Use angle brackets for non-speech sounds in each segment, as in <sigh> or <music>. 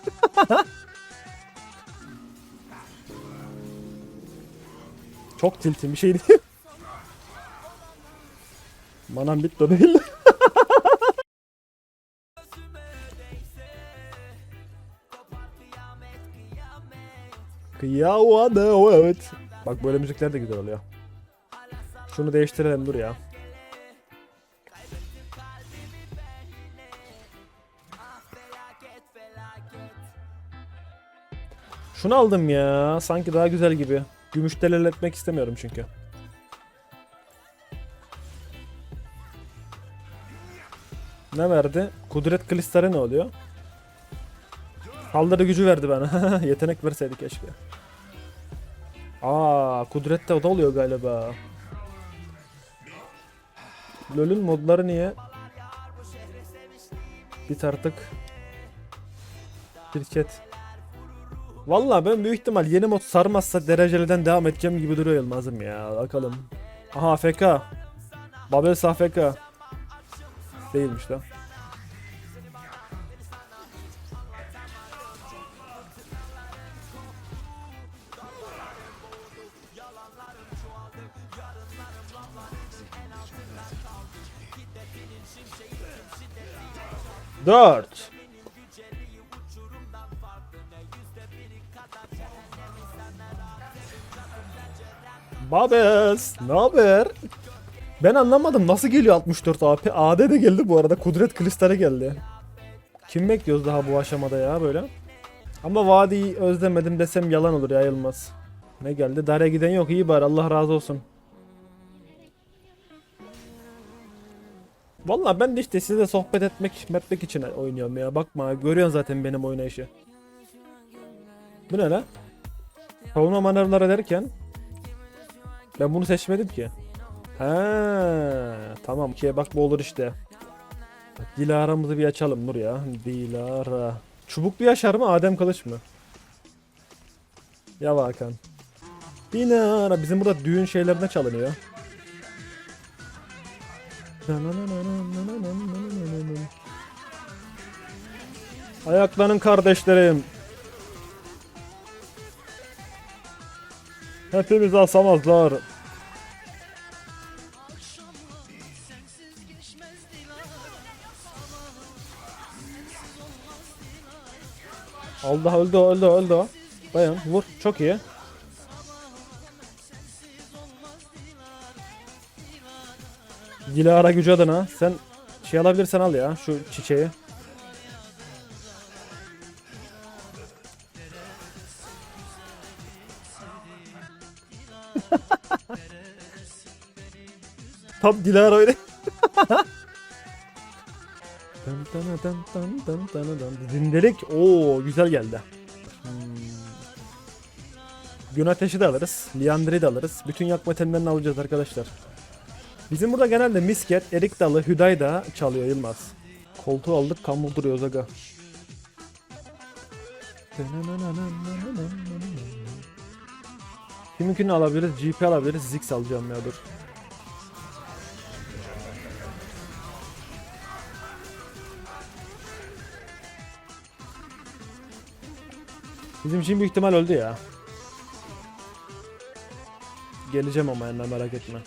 <laughs> Çok tiltim bir şey değil. <laughs> Manam bitti değil. <laughs> Kıyamadı evet. Bak böyle müzikler de güzel oluyor. Şunu değiştirelim dur ya. Şunu aldım ya. Sanki daha güzel gibi. Gümüş etmek istemiyorum çünkü. Ne verdi? Kudret kristali ne oluyor? Saldırı gücü verdi bana. <laughs> Yetenek verseydi keşke. Aa, kudret de o da oluyor galiba. LoL'ün modları niye? Bit artık. Şirket. Valla ben büyük ihtimal yeni mod sarmazsa dereceliden devam edeceğim gibi duruyor Yılmaz'ım ya. Bakalım. Aha AFK. Babels AFK. Değilmiş lan. Dört. Babes, ne haber? Ben anlamadım nasıl geliyor 64 AP? AD de geldi bu arada. Kudret kristali geldi. Kim bekliyoruz daha bu aşamada ya böyle? Ama vadiyi özlemedim desem yalan olur ya Yılmaz. Ne geldi? Darya giden yok. iyi bari Allah razı olsun. Vallahi ben de işte size sohbet etmek, etmek için oynuyorum ya. Bakma görüyorsun zaten benim oynayışı. Bu ne lan? Savunma manevraları derken ben bunu seçmedim ki. Ha, tamam ki bak bu olur işte. Dilara'mızı bir açalım Nur ya. Dilara. Çubuklu yaşar mı Adem Kılıç mı? Ya Hakan. Dilara bizim burada düğün şeylerine çalınıyor. Ayaklanın kardeşlerim. Hepimiz asamazlar. Allah öldü öldü öldü. Dayan vur çok iyi. Dilara gücü adına sen şey alabilirsen al ya şu çiçeği. Tam Dilara öyle. Zindelik. Oo güzel geldi. Hmm. Gün ateşi de alırız. Liandri de alırız. Bütün yakma temlerini alacağız arkadaşlar. Bizim burada genelde misket, erik dalı, hüdayda çalıyor Yılmaz. Koltuğu aldık kamu duruyoruz aga. Kiminkini alabiliriz, GP alabiliriz, Ziggs alacağım ya dur. Bizim için büyük ihtimal öldü ya. Geleceğim ama yanına merak etme.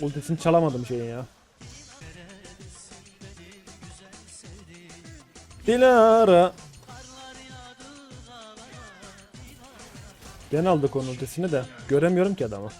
Ultisini çalamadım şeyin ya. Dilara. Ben aldık onun ultisini de. Göremiyorum ki adamı.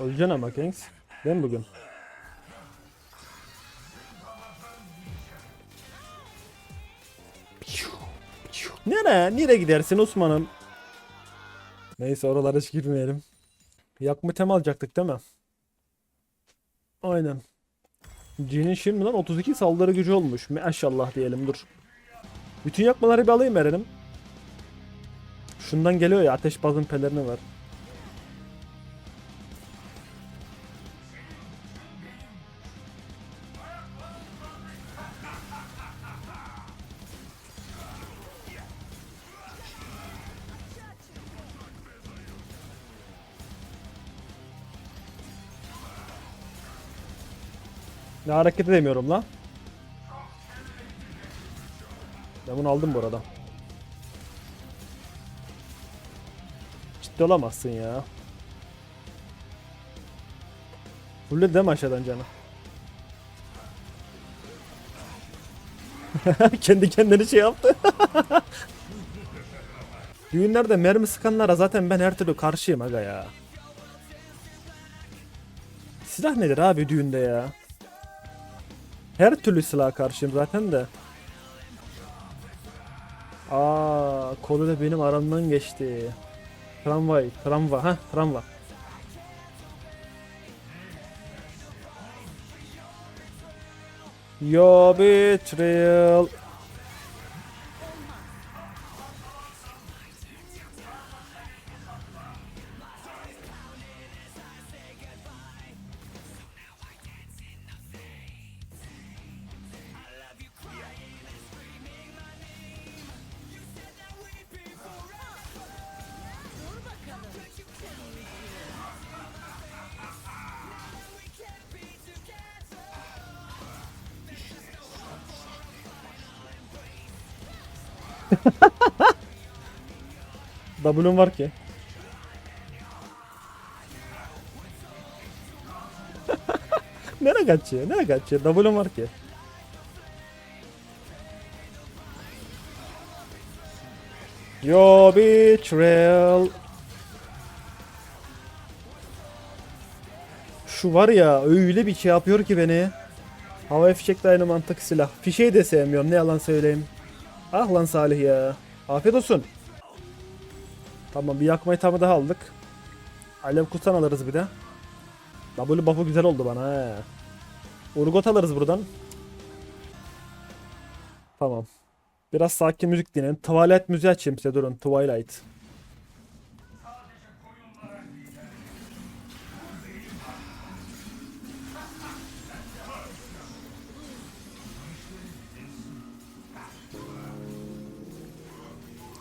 Öleceksin ama Kings. Ben bugün. Nere? Nereye gidersin Osman'ım? Neyse oralara hiç girmeyelim. Yakma tem alacaktık değil mi? Aynen. Cin'in şimdiden 32 saldırı gücü olmuş. Maşallah diyelim dur. Bütün yakmaları bir alayım Eren'im. Şundan geliyor ya ateş bazın pelerini var. Ne hareket edemiyorum lan. Ben bunu aldım bu arada. Ciddi olamazsın ya. Fulle deme aşağıdan canı. <laughs> Kendi kendini şey yaptı. <laughs> Düğünlerde mermi sıkanlara zaten ben her türlü karşıyım aga ya. Silah nedir abi düğünde ya? Her türlü silaha karşıyım zaten de. Aa, kolu da benim aramdan geçti. Tramvay, tramvay, ha, tramvay. Yo betrayal. <laughs> W'm var ki. <laughs> Nereye kaçıyor? Nereye kaçıyor? W'm var ki. Yo betrayal. Şu var ya öyle bir şey yapıyor ki beni. Hava fişekle aynı mantık silah. Fişeği de sevmiyorum ne yalan söyleyeyim. Ah lan Salih ya. Afiyet olsun. Tamam bir yakma itamı daha aldık. Alev kutan alırız bir de. W buff'u güzel oldu bana he. Urgot alırız buradan. Tamam. Biraz sakin müzik dinleyin. Twilight müziği açayım size durun. Twilight.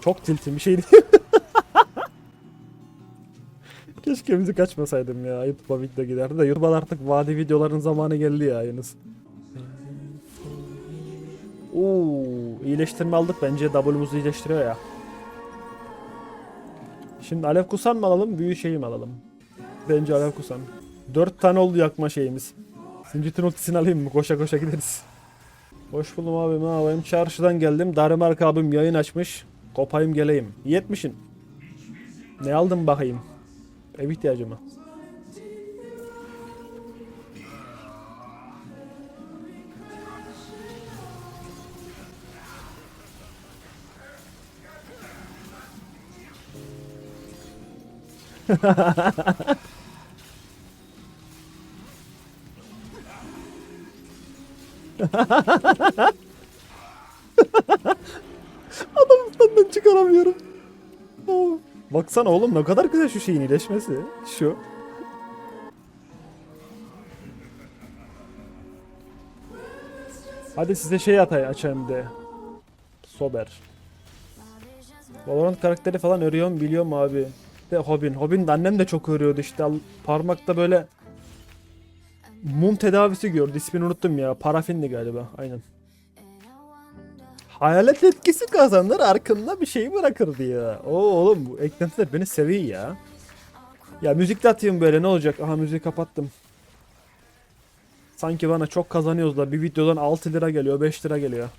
Çok tiltim bir şeydi. <laughs> Keşke müzik açmasaydım ya. YouTube'a video giderdi de YouTube'a artık vadi videoların zamanı geldi ya Yunus. Oo, iyileştirme aldık bence W'muzu iyileştiriyor ya. Şimdi alev kusan mı alalım, büyü şeyi mi alalım? Bence alev kusan. 4 tane oldu yakma şeyimiz. Zincirtin ultisini alayım mı? Koşa koşa gideriz. Hoş buldum abim yapayım? Çarşıdan geldim. Darimark abim yayın açmış. Kopayım geleyim. Yetmişin. Ne aldım bakayım? Ev ihtiyacı mı? <laughs> Adamı benden çıkaramıyorum. Oh. Baksana oğlum ne kadar güzel şu şeyin iyileşmesi. Şu. Hadi size şey atay açayım de. Sober. Valorant karakteri falan örüyorum biliyorum abi. De Hobin. Hobin de annem de çok örüyordu işte. Parmakta böyle mum tedavisi gördü. İsmini unuttum ya. Parafindi galiba. Aynen. Hayalet etkisi kazanır arkında bir şey bırakır diye. Oo oğlum bu eklentiler beni seviyor ya. Ya müzik de atayım böyle ne olacak? Aha müziği kapattım. Sanki bana çok kazanıyoruz da bir videodan 6 lira geliyor 5 lira geliyor.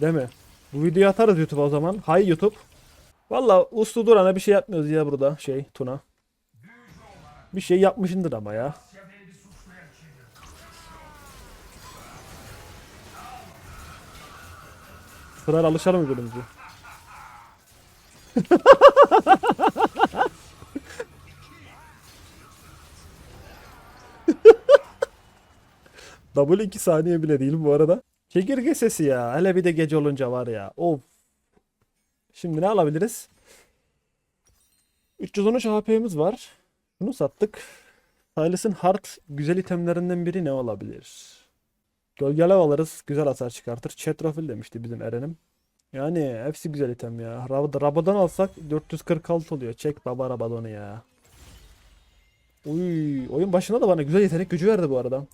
Değil mi? Bu videoyu atarız YouTube'a o zaman. Hay YouTube. Valla uslu durana bir şey yapmıyoruz ya burada şey Tuna. Bir şey yapmışındır ama ya. Sırar alışalım birbirimize. <laughs> Double 2 saniye bile değil bu arada. Çekirge sesi ya. Hele bir de gece olunca var ya. Of. Şimdi ne alabiliriz? 313 HP'miz var. Bunu sattık. Silas'ın hard güzel itemlerinden biri ne olabilir? Gölgelev alırız. Güzel hasar çıkartır. Chetrofil demişti bizim Eren'im. Yani hepsi güzel item ya. Rab Rabadon alsak 446 oluyor. Çek baba Rabadon'u ya. Uy, oyun başında da bana güzel yetenek gücü verdi bu arada.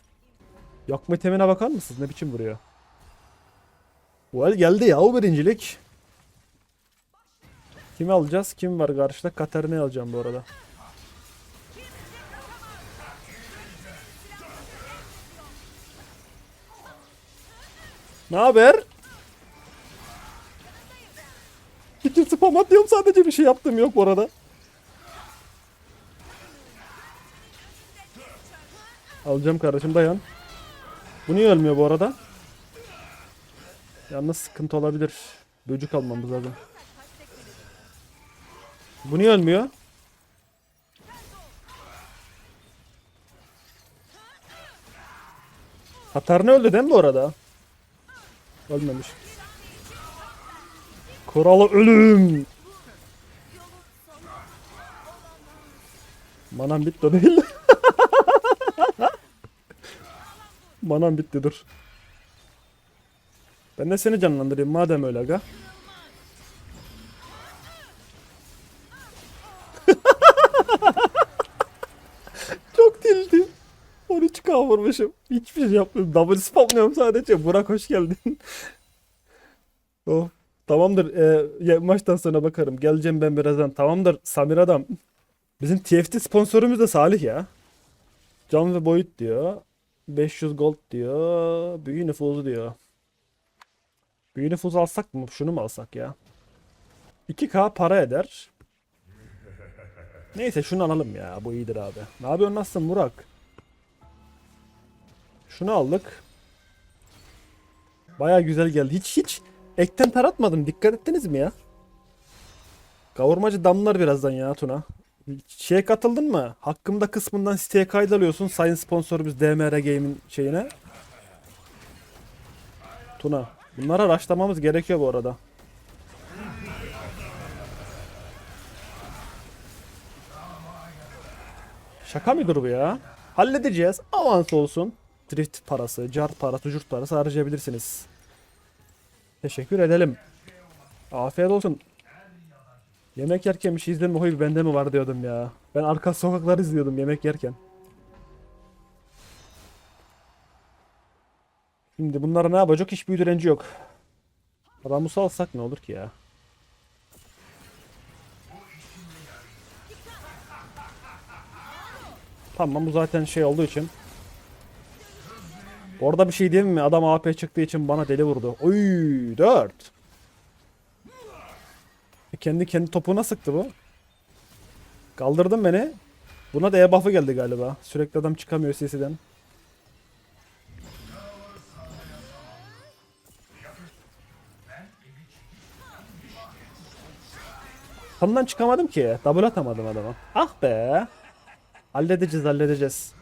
Yakma itemine bakar mısınız? Ne biçim vuruyor? Well geldi ya o birincilik. Kimi alacağız? Kim var karşıda? Katarina'yı alacağım bu arada. Ne haber? İki spam atıyorum sadece bir şey yaptım yok bu arada. Alacağım kardeşim dayan. Bu niye ölmüyor bu arada? Yalnız sıkıntı olabilir. Böcük almamız lazım. Bu niye ölmüyor? Katarina öldü değil mi bu arada? Ölmemiş. Kralı ölüm. Manam bitti değil. <laughs> Manam bitti dur. Ben de seni canlandırayım madem öyle aga. Vurmuşum. Hiçbir şey yapmıyorum. Double spamlıyorum sadece. Burak hoş geldin. <laughs> oh. Tamamdır. Ee, maçtan sonra bakarım. Geleceğim ben birazdan. Tamamdır. Samir adam. Bizim TFT sponsorumuz da Salih ya. Can ve boyut diyor. 500 gold diyor. Büyü nüfuzu diyor. Büyü nüfuzu alsak mı? Şunu mu alsak ya? 2k para eder. Neyse şunu alalım ya. Bu iyidir abi. Ne yapıyorsun nasılsın Burak? Şunu aldık. Baya güzel geldi. Hiç hiç ekten taratmadım. Dikkat ettiniz mi ya? Kavurmacı damlar birazdan ya Tuna. Şeye katıldın mı? Hakkımda kısmından siteye kaydalıyorsun. Sayın sponsorumuz DMR Game'in şeyine. Tuna. Bunlara araştırmamız gerekiyor bu arada. Şaka mıdır bu ya? Halledeceğiz. Avans olsun. Drift parası, cart parası, jurt parası harcayabilirsiniz. Teşekkür edelim. Afiyet olsun. Yemek yerken bir şey izleme huy bende mi var diyordum ya. Ben arka sokaklar izliyordum yemek yerken. Şimdi bunlara ne yapacak? Hiçbir direnci yok. Ramus'u alsak ne olur ki ya? Tamam bu zaten şey olduğu için. Orada bir şey diyeyim mi? Adam AP çıktığı için bana deli vurdu. Oy 4. E, Kendi kendi topuna sıktı bu. Kaldırdın beni. Buna da E buff'ı geldi galiba. Sürekli adam çıkamıyor CC'den. Tamdan çıkamadım ki. Double atamadım adama. Ah be. Halledeceğiz halledeceğiz.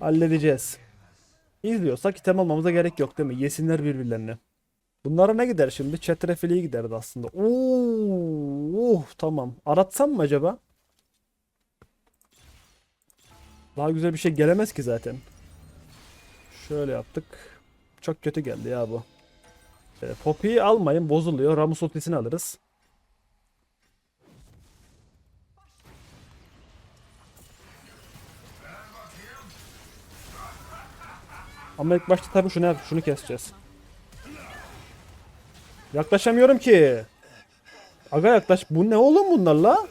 Halledeceğiz. İzliyorsak item almamıza gerek yok değil mi? Yesinler birbirlerini. Bunlara ne gider şimdi? Çetrefiliği giderdi aslında. Oo, oh, tamam. Aratsam mı acaba? Daha güzel bir şey gelemez ki zaten. Şöyle yaptık. Çok kötü geldi ya bu. E, Poppy'yi almayın bozuluyor. Ramus ultisini alırız. Ama ilk başta tabii şunu şunu keseceğiz. Yaklaşamıyorum ki. Aga yaklaş. Bu ne oğlum bunlarla?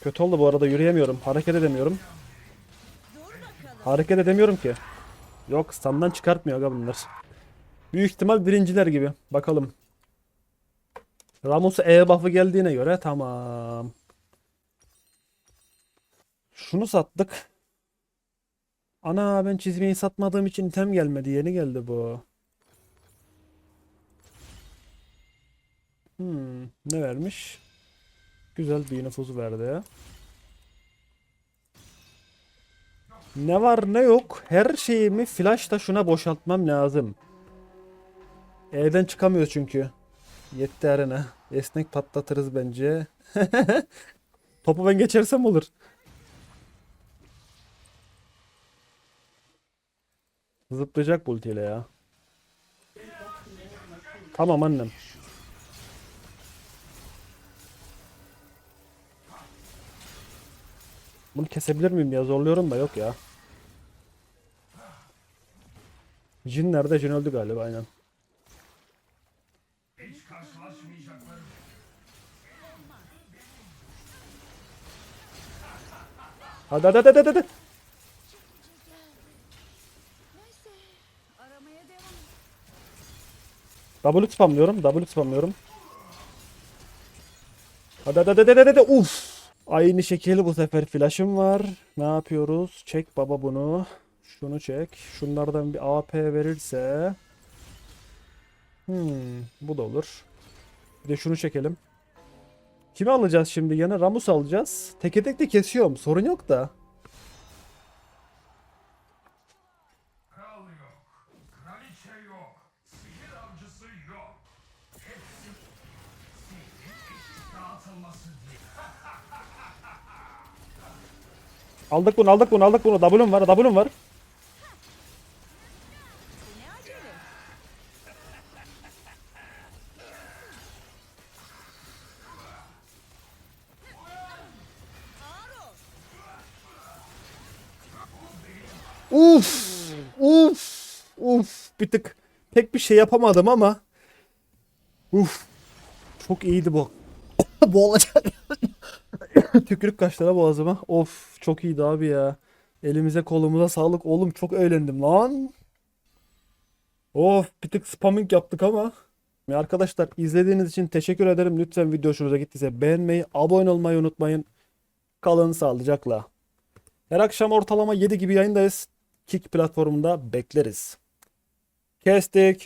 Kötü oldu bu arada yürüyemiyorum. Hareket edemiyorum. Hareket edemiyorum ki. Yok standdan çıkartmıyor aga bunlar. Büyük ihtimal birinciler gibi. Bakalım. Ramos'a E buff'ı geldiğine göre tamam. Şunu sattık. Ana ben çizmeyi satmadığım için item gelmedi. Yeni geldi bu. Hmm, ne vermiş? Güzel bir nüfuzu verdi. Ne var ne yok her şeyimi flashla şuna boşaltmam lazım. Evden çıkamıyor çünkü. Yetti arena. Esnek patlatırız bence. <laughs> Topu ben geçersem olur. Zıplayacak bu ultiyle ya. Tamam annem. Bunu kesebilir miyim ya? Zorluyorum da yok ya. Jin nerede? Jin öldü galiba aynen. Hadi hadi hadi hadi hadi. Aramaya devam. W spamlıyorum. W spamlıyorum. Hadi hadi hadi hadi hadi. Uf. Aynı şekil bu sefer flash'ım var. Ne yapıyoruz? Çek baba bunu. Şunu çek. Şunlardan bir AP verirse. Hmm, bu da olur. Bir de şunu çekelim. Kimi alacağız şimdi? Yine Ramus alacağız. Teke tek de kesiyorum. Sorun yok da. Yok. Yok. Sihir avcısı yok. Hepsi dağıtılması diye. <laughs> Aldık bunu aldık bunu aldık bunu. W'm var W'm var. Uf! Uf! Uf! Bir tık pek bir şey yapamadım ama Uf! Çok iyiydi bu. <laughs> olacak. <laughs> Tükürük kaçtı boğazıma. Of çok iyiydi abi ya. Elimize kolumuza sağlık oğlum çok eğlendim lan. Of bir tık spamming yaptık ama. Ya Arkadaşlar izlediğiniz için teşekkür ederim. Lütfen video hoşunuza gittiyse beğenmeyi, abone olmayı unutmayın. Kalın sağlıcakla. Her akşam ortalama 7 gibi yayındayız. Kick platformunda bekleriz. Kestik.